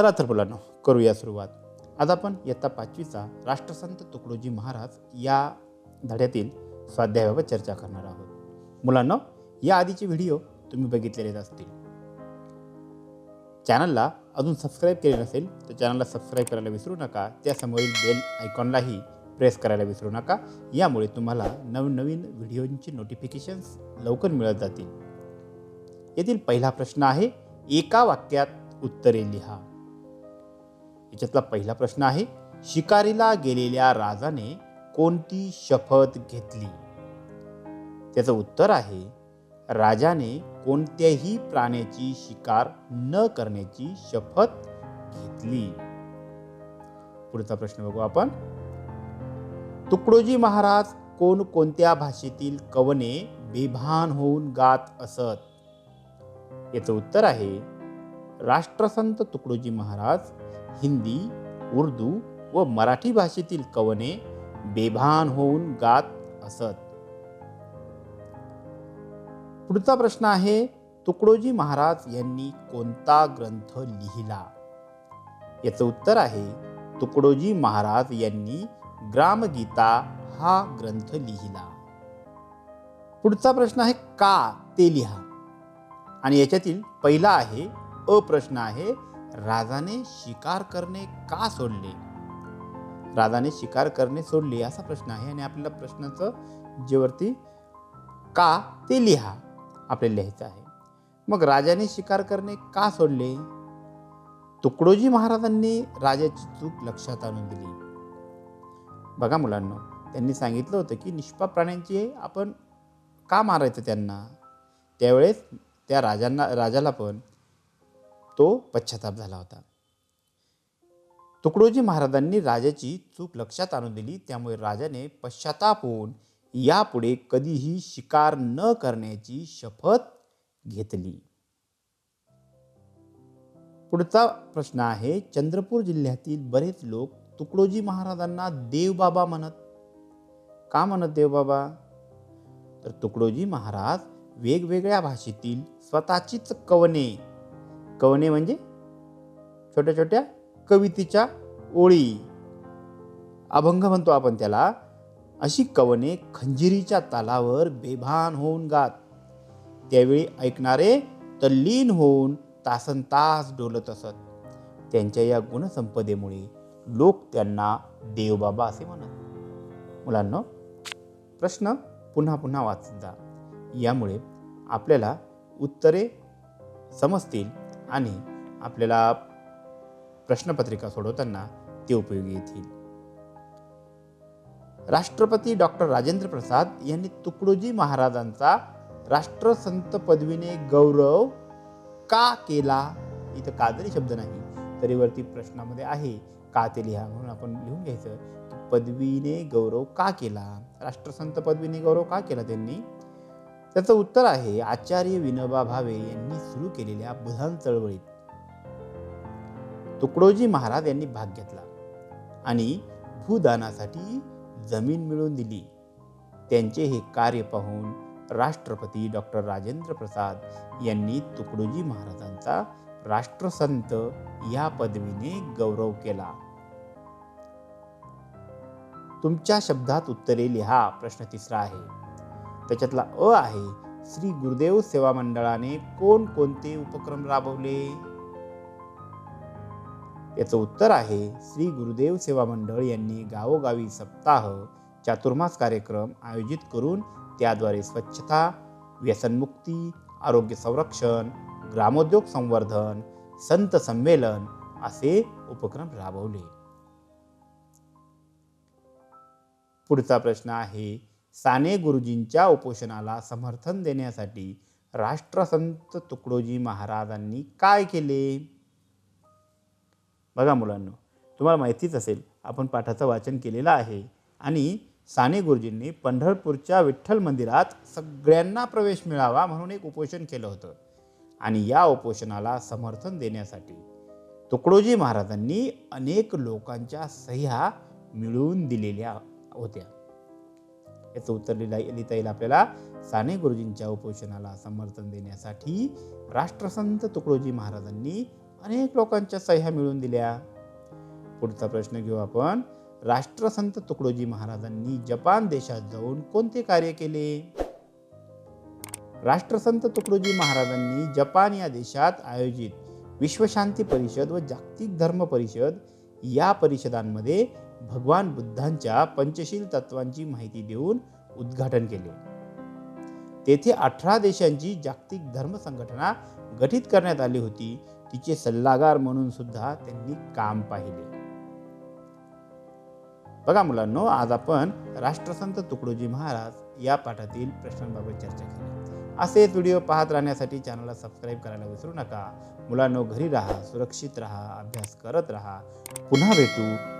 चला तर मुलांनो करूया सुरुवात. आज आपण इयत्ता पाचवीचा राष्ट्रसंत तुकडोजी महाराज या धड्यातील स्वाध्यायाबाबत चर्चा करणार आहोत. मुलांनो या आधीचे व्हिडिओ तुम्ही बघितलेलेच असतील. चॅनलला अजून सबस्क्राईब केले नसेल तर चॅनलला सबस्क्राईब करायला विसरू नका. त्यासमोरील बेल आयकॉनलाही प्रेस करायला विसरू नका. यामुळे तुम्हाला नवनवीन व्हिडिओंची नोटिफिकेशन्स लवकर मिळत जातील. येथील पहिला प्रश्न आहे एका वाक्यात उत्तरे लिहा. याच्यातला पहिला प्रश्न आहे शिकारीला गेलेल्या राजाने कोणती शपथ घेतली? त्याचं उत्तर आहे राजाने कोणत्याही प्राण्याची शिकार न करण्याची शपथ घेतली. पुढचा प्रश्न बघू आपण. तुकडोजी महाराज कोण कोणत्या भाषेतील कवने बेभान होऊन गात असत? याचं उत्तर आहे राष्ट्रसंत तुकडोजी महाराज हिंदी उर्दू व मराठी भाषेतील कवने बेभान होऊन गात असत. पुढचा प्रश्न आहे तुकडोजी महाराज यांनी कोणता ग्रंथ लिहिला? याचं उत्तर आहे तुकडोजी महाराज यांनी ग्रामगीता हा ग्रंथ लिहिला. पुढचा प्रश्न आहे का ते लिहा? आणि याच्यातील पहिला आहे अ प्रश्न आहे राजाने शिकार करणे का सोडले? राजाने शिकार करणे सोडले असा प्रश्न आहे आणि आपल्याला प्रश्नाचं जेवरती का ते लिहा आपल्याला लिहायचं आहे. मग राजाने शिकार करणे का सोडले? तुकडोजी महाराजांनी राजाची चूक लक्षात आणून दिली. बघा मुलांना त्यांनी सांगितलं होतं की निष्पाप प्राण्यांची आपण का मारायचं त्यांना? त्यावेळेस त्या राजांना राजाला पण तो पश्चाताप झाला होता. तुकडोजी महाराजांनी राजाची चूक लक्षात आणून दिली. त्यामुळे राजाने पश्चाताप होऊन यापुढे कधीही शिकार न करण्याची शपथ घेतली. पुढचा प्रश्न आहे चंद्रपूर जिल्ह्यातील बरेच लोक तुकडोजी महाराजांना देवबाबा म्हणत. का म्हणत देवबाबा? तर तुकडोजी महाराज वेगवेगळ्या भाषेतील स्वतःचीच कवने कवने म्हणजे? छोट्या छोट्या कवितेच्या ओळी. अभंग म्हणतो आपण त्याला. अशी कवने खंजिरीच्या तालावर बेभान होऊन गात. त्यावेळी ऐकणारे तल्लीन होऊन तासन तास डोलत असत. त्यांच्या या गुणसंपदेमुळे लोक त्यांना देवबाबा असे म्हणत. मुलांना प्रश्न पुन्हा पुन्हा वाचत जा. यामुळे आपल्याला उत्तरे समजतील. आणि आपल्याला प्रश्नपत्रिका सोडवताना ते उपयोगी येतील. राष्ट्रपती डॉक्टर राजेंद्र प्रसाद यांनी तुकडोजी महाराजांचा राष्ट्रसंत पदवीने गौरव का केला? इथं का जरी शब्द नाही तरी वरती प्रश्नामध्ये आहे का ते लिहा म्हणून आपण लिहून घ्यायचं. की पदवीने गौरव का केला? राष्ट्रसंत पदवीने गौरव का केला त्यांनी? त्याचं उत्तर आहे आचार्य विनोबा भावे यांनी सुरू केलेल्या बुधान चळवळीत. तुकडोजी महाराज यांनी भाग घेतला आणि भूदानासाठी जमीन मिळवून दिली. त्यांचे हे कार्य पाहून राष्ट्रपती डॉक्टर राजेंद्र प्रसाद यांनी तुकडोजी महाराजांचा राष्ट्रसंत या पदवीने गौरव केला. तुमच्या शब्दात उत्तरे लिहा प्रश्न तिसरा आहे. त्याच्यातला अ आहे. श्री गुरुदेव सेवा मंडळाने कोण कोणते उपक्रम राबवले? याचं उत्तर आहे श्री गुरुदेव सेवा मंडळ यांनी गावोगावी सप्ताह चातुर्मास कार्यक्रम आयोजित करून त्याद्वारे स्वच्छता व्यसनमुक्ती आरोग्य संरक्षण ग्रामोद्योग संवर्धन संत संमेलन असे उपक्रम राबवले. पुढचा प्रश्न आहे साने गुरुजींच्या उपोषणाला समर्थन देण्यासाठी राष्ट्रसंत तुकडोजी महाराजांनी काय केले? बघा मुलांनो तुम्हाला माहितीच असेल आपण पाठाचं वाचन केलेलं आहे आणि साने गुरुजींनी पंढरपूरच्या विठ्ठल मंदिरात सगळ्यांना प्रवेश मिळावा म्हणून एक उपोषण केलं होतं. आणि या उपोषणाला समर्थन देण्यासाठी तुकडोजी महाराजांनी अनेक लोकांच्या सह्या मिळवून दिलेल्या होत्या. याचं उत्तर लिहिला लिहिता येईल आपल्याला. साने गुरुजींच्या उपोषणाला समर्थन देण्यासाठी राष्ट्रसंत तुकडोजी महाराजांनी अनेक लोकांच्या सह्या मिळवून दिल्या. पुढचा प्रश्न घेऊ आपण. राष्ट्रसंत तुकडोजी महाराजांनी जपान देशात जाऊन कोणते कार्य केले? राष्ट्रसंत तुकडोजी महाराजांनी जपान या देशात आयोजित विश्वशांती परिषद व जागतिक धर्म परिषद या परिषदांमध्ये भगवान बुद्धांच्या पंचशील तत्वांची माहिती देऊन उद्घाटन केले. तेथे अठरा देशांची जागतिक धर्म संघटना गठीत करण्यात आली होती. तिचे सल्लागार म्हणून सुद्धा त्यांनी काम पाहिले. बघा मुलांनो आज आपण राष्ट्रसंत तुकडोजी महाराज या पाठातील प्रश्नांबाबत चर्चा केली. असेच व्हिडिओ पाहत राहण्यासाठी चॅनलला सबस्क्राईब करायला विसरू नका. मुलांनो घरी राहा सुरक्षित राहा अभ्यास करत राहा. पुन्हा भेटू.